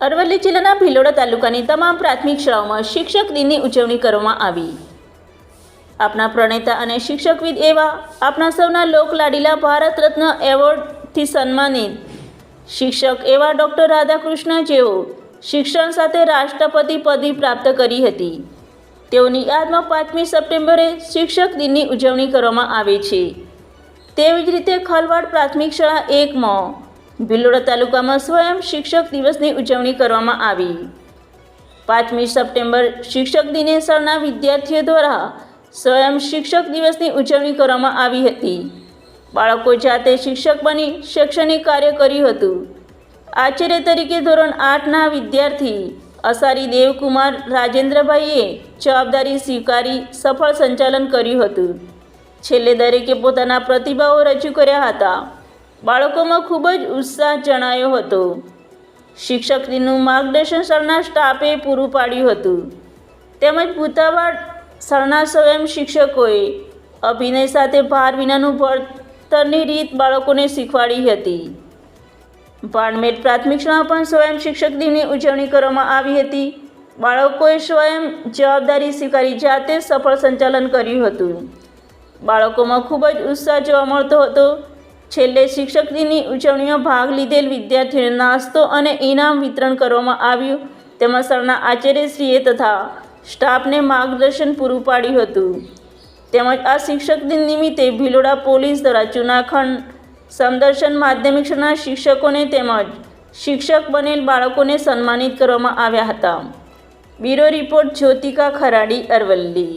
અરવલ્લી જિલ્લાના ભિલોડા તાલુકાની તમામ પ્રાથમિક શાળાઓમાં શિક્ષક દિનની ઉજવણી કરવામાં આવી. આપના પ્રણેતા અને શિક્ષકવિદ એવા આપણા સૌના લોકલાડીલા ભારત રત્ન એવોર્ડથી સન્માનિત શિક્ષક એવા ડૉક્ટર રાધાકૃષ્ણ જેઓ શિક્ષણ સાથે રાષ્ટ્રપતિ પદવી પ્રાપ્ત કરી હતી. તેઓની યાદમાં પાંચમી સપ્ટેમ્બરે શિક્ષક દિનની ઉજવણી કરવામાં આવે છે. તેવી જ રીતે ખલવાડ પ્રાથમિક શાળા એકમાં ભિલોડા તાલુકામાં સ્વયં શિક્ષક દિવસની ઉજવણી કરવામાં આવી. પાંચમી સપ્ટેમ્બર શિક્ષક દિને શાળાના વિદ્યાર્થીઓ દ્વારા સ્વયં શિક્ષક દિવસની ઉજવણી કરવામાં આવી હતી. બાળકો જાતે શિક્ષક બની શૈક્ષણિક કાર્ય કર્યું હતું. આચાર્ય તરીકે ધોરણ આઠના વિદ્યાર્થી અસારી દેવકુમાર રાજેન્દ્રભાઈએ જવાબદારી સ્વીકારી સફળ સંચાલન કર્યું હતું. છેલ્લે દરેકે પોતાના પ્રતિભાવો રજૂ કર્યા હતા. બાળકોમાં ખૂબ જ ઉત્સાહ જણાયો હતો. શિક્ષક દિનનું માર્ગદર્શન શાળાના સ્ટાફે પૂરું પાડ્યું હતું. તેમજ ભૂતાવાડ શાળાના સ્વયં શિક્ષકોએ અભિનય સાથે ભાર વિનાનું ભણતરની રીત બાળકોને શીખવાડી હતી. ભાણમેટ પ્રાથમિક શાળામાં પણ સ્વયં શિક્ષક દિનની ઉજવણી કરવામાં આવી હતી. બાળકોએ સ્વયં જવાબદારી સ્વીકારી જાતે સફળ સંચાલન કર્યું હતું. બાળકોમાં ખૂબ જ ઉત્સાહ જોવા મળતો હતો. છેલ્લે શિક્ષક દિનની ઉજવણીમાં ભાગ લીધેલ વિદ્યાર્થીઓને નાસ્તો અને ઇનામ વિતરણ કરવામાં આવ્યું. તેમાં સરના આચાર્યશ્રીએ તથા સ્ટાફને માર્ગદર્શન પૂરું પાડ્યું હતું. તેમજ આ શિક્ષક દિન નિમિત્તે ભિલોડા પોલીસ દ્વારા ચુનાખંડ સમદર્શન માધ્યમિક શાળાના શિક્ષકોને તેમજ શિક્ષક બનેલ બાળકોને સન્માનિત કરવામાં આવ્યા હતા. Bureau report Jyotika Kharadi Aravalli.